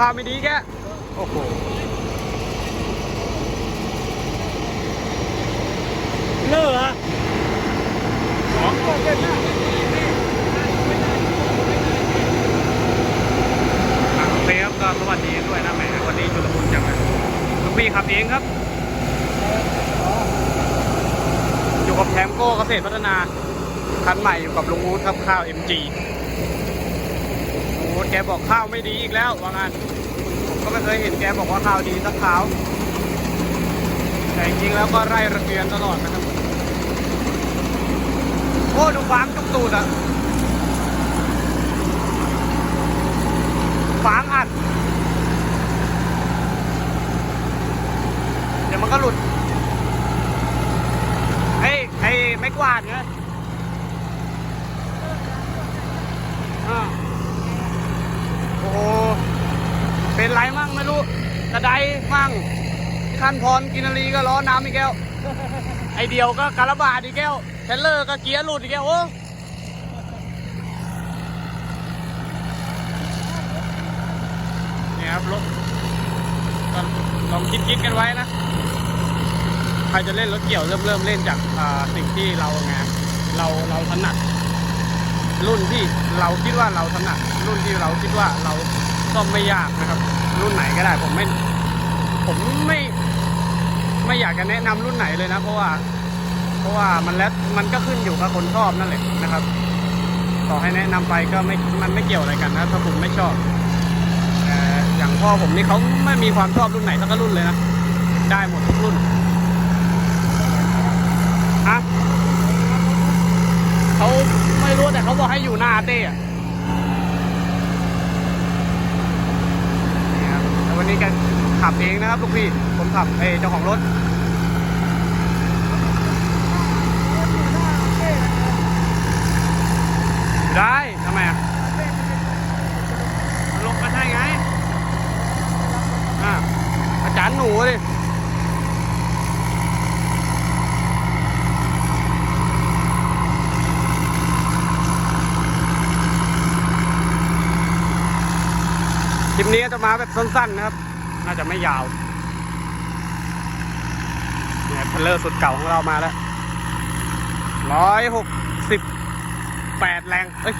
ข้าวไม่ดีแก โอ้โห เลิกอะของก็เป็นหน้าอะโอเคครับก็สวัสดีด้วยนะแหมวันนี้ชุลมุนจังเลยลูกพี่ขับเองครับ อยู่กับแชมป์โก้เกษตรพัฒนา คันใหม่อยู่กับลุงอู๊ดครับข้าว MG ลุงอู๊ดแกบอกข้าวไม่ดีอีกแล้วว่างั้นผม ก็ไม่เคยเห็นแกบอกว่าข้าวดีสักคราวแต่จริงๆแล้วก็ไร่ระเกียนตลอดนะครับ โอ้ดูฟางจุกตูดอะฟางอัด เดี๋ยวมันก็หลุดไอ้ไอ้ไม่กวาดเนี่ยอ่าโอ้โห เป็นไรมั่งไม่รู้กระไดมั่งคันพรกินนารีก็ล้อน้ำอีกแก้ว ไอเดียวก็การะบาดอีกแก้วเทรลเลอร์ก็เกียร์หลุดอีกแก้วโอ้เนี่ยครับรถก็ลองคิดคิดกันไว้นะ ใครจะเล่นรถเกี่ยวเริ่มเริ่มเล่นจากอ่าสิ่งที่เราไงเราเราถนัดรุ่นที่เราคิดว่าเราถนัดรุ่นที่เราคิดว่าเรา ซ่อมไม่ยากนะครับ รุ่นไหนก็ได้ผมไม่ ผมไม่ไม่อยากจะแนะนำรุ่นไหนเลยนะ เพราะว่า เพราะว่ามันแล้วมันก็ขึ้นอยู่กับคนชอบนั่นแหละนะครับ ต่อให้แนะนำไปก็ไม่มันไม่เกี่ยวอะไรกันนะถ้าผมไม่ชอบอย่างพ่อผมนี่เขาไม่มีความชอบรุ่นไหนสักรุ่นเลยนะได้หมดทุกรุ่นฮะเขาไม่รู้แต่เขาบอกให้อยู่หน้าเต้อะนี่ครับแล้ วันนี้แกขับเองนะครับลูกพี่ ผมขับเอเจ้าของรถ ได้ทำไมอะลงก็ใช่ไง อ่าอาจารย์หนูดิ คลิป นี้จะมาแบบสั้นๆนะครับ น่าจะไม่ยาวเนี่ยเทรลเลอร์สุดเก่าของเรามาแล้วร้อยหกสิบแปดแรง เอ้ย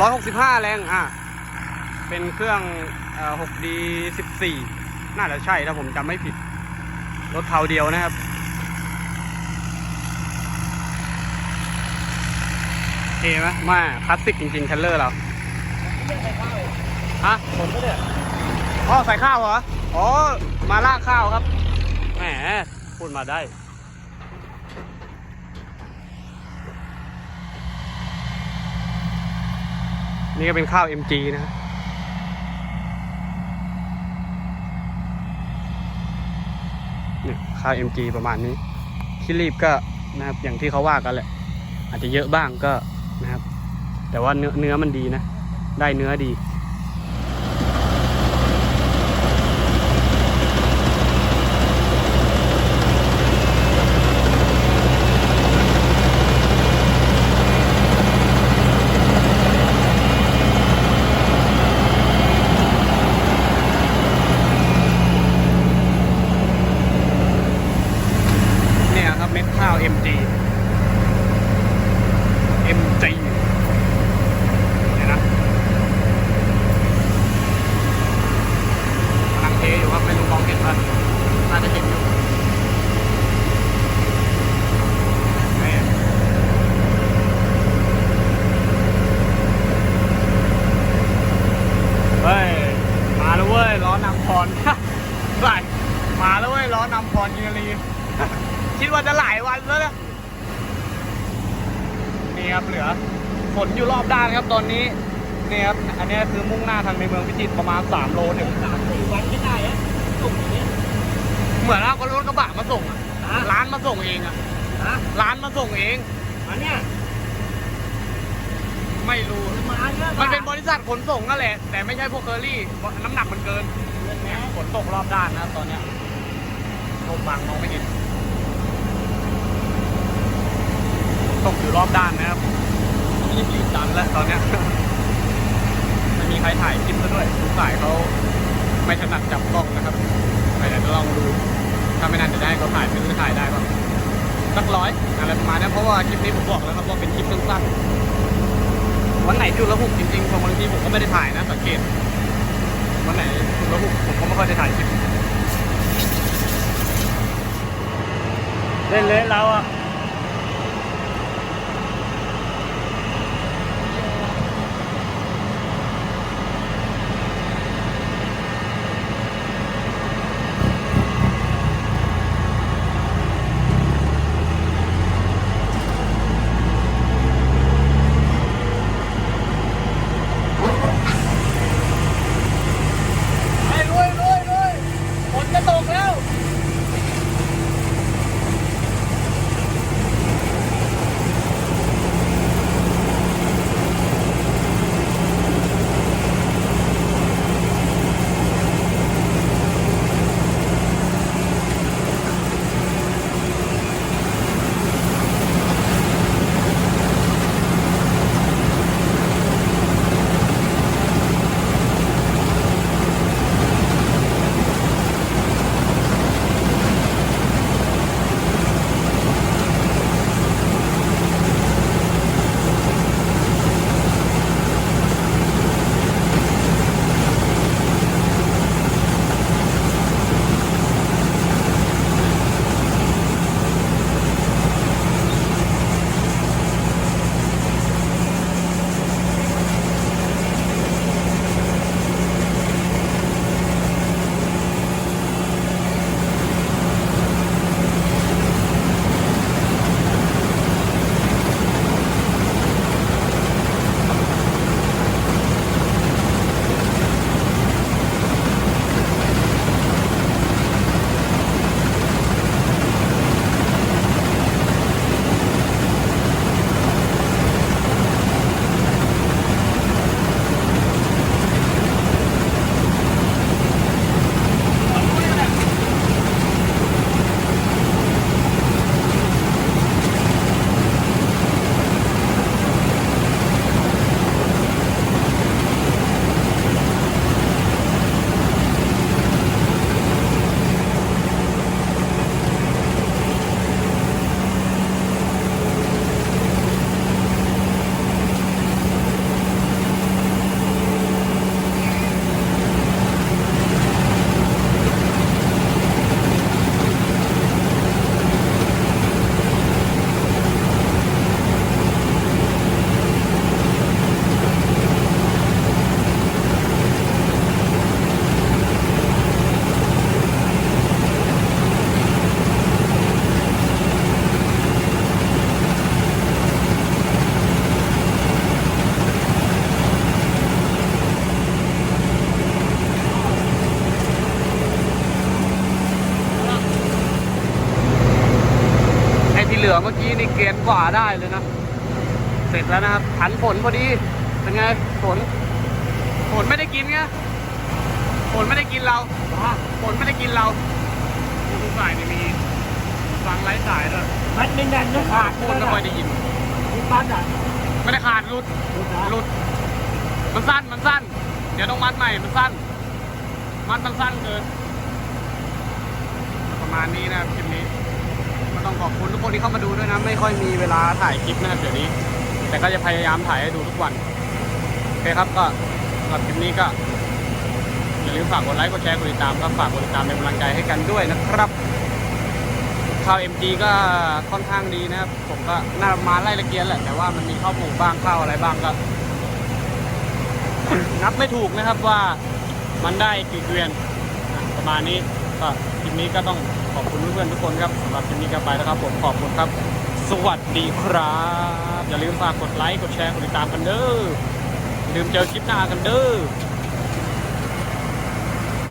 ร้อยหกสิบห้าแรง อะ เป็นเครื่องเอ่อ 6D 14น่าจะใช่ถ้าผมจำไม่ผิด รถเทาเดียวนะครับโอเคไหมมาคลาสสิกจริงๆเทรลเลอร์เราฮะผมก็เนี่ย อ๋อใส่ข้าวเหรอ อ๋อ มาลากข้าวครับ แหม พูดมาได้ นี่ก็เป็นข้าว MG นะฮะเนี่ยข้าว MG ประมาณนี้ ที่รีบก็นะครับ อย่างที่เขาว่ากันแหละ อาจจะเยอะบ้างก็นะครับ แต่ว่าเนื้อเนื้อมันดีนะ ได้เนื้อดี เนี่ยครับเม็ดข้าว MG MG เนี่ยนะกำลังเทอยู่ครับไม่รู้มองเห็นป่ะน่าจะเห็นอยู่นี่เฮ้ย มาแล้วเว้ยล้อนำพร ไหลมาแล้วเว้ยล้อนำพรกินรี คิดว่าจะหลายวันแล้วนะนี่ครับเหลือฝน อยู่รอบด้านครับตอนนี้นี่ครับอันนี้คือมุ่งหน้าทางในเมืองพิจิตรประมาณ 3 โลถึงสามสี่วันไม่ได้อะส่งอย่างนี้เหมือนเอารถกระบะมาส่งอะฮะร้านมาส่งเองอะฮะร้านมาส่งเองอันเนี้ยไม่รู้มาเยอะมันเป็นบริษัทขนส่งนั่นแหละ แต่ไม่ใช่พวกเคอรี่เพราะน้ำหนักมันเกินเนี่ยฝนตกรอบด้านนะครับตอนเนี้ยลมบังมองไม่เห็น ตกอยู่รอบด้านนะครับ รีบหยุดดันแล้วตอนเนี้ยไม่มีใครถ่ายคลิปซะด้วยทุกสายเขาไม่ถนัดจับกล้องนะครับไปเดี๋ยวจะลองดู ถ้าไม่นานจะได้เขาถ่ายไม่รู้จะถ่ายได้ป่ะสักร้อยอะไรประมาณนั้นเพราะว่าคลิปนี้ผมบอกแล้วครับว่าเป็นคลิปสั้นๆวันไหนจุลหุกจริงๆบางทีผมก็ไม่ได้ถ่ายนะสังเกตวันไหนจุลหุกผมก็ไม่ค่อยได้ถ่ายคลิปเล่นเละเราอะ ไอ้ที่เหลือเมื่อกี้นี่เกณฑ์กว่าได้เลยนะ เสร็จแล้วนะครับผันฝนพอดี เป็นไงฝนฝนไม่ได้กินไงฝนไม่ได้กินเราฝนไม่ได้กินเราดูสายนี่มีฟังไร้สายด้วยมัดไม่แน่นนะขาดพูดไม่ค่อยได้ยินมีปันอะไม่ได้ขาดหลุดหลุด มันสั้นมันสั้น เดี๋ยวต้องมัดใหม่มันสั้น มัดมันสั้นเกิน ประมาณนี้นะครับคลิปนี้ก็ต้อง ขอบคุณทุกคนที่เข้ามาดูด้วยนะ ไม่ค่อยมีเวลาถ่ายคลิปนะเดี๋ยวนี้ แต่ก็จะพยายามถ่ายให้ดูทุกวันโอเคครับก็สำหรับคลิปนี้ก็อย่าลืมฝากกดไลค์กดแชร์กดติดตามครับฝากกดติดตามเป็นกำลังใจให้กันด้วยนะครับข้าว MG ก็ค่อนข้างดีนะครับ ผมก็น่ามาไล่ละเกียนแหละ แต่ว่ามันมีข้าวปลูบ้างข้าวอะไรบ้างก็นับไม่ถูกนะครับว่ามันได้กี่เกวียนประมาณนี้ก็คลิปนี้ก็ต้อง พื่อนๆทุกคนครับสำหรับคลิปนี้ก็ไปแล้วครับผมขอบคุณครับ สวัสดีครับ อย่าลืมฝากกดไลค์กดแชร์กดติดตามกันเด้อลืมเจอคลิปหน้ากันเด้อ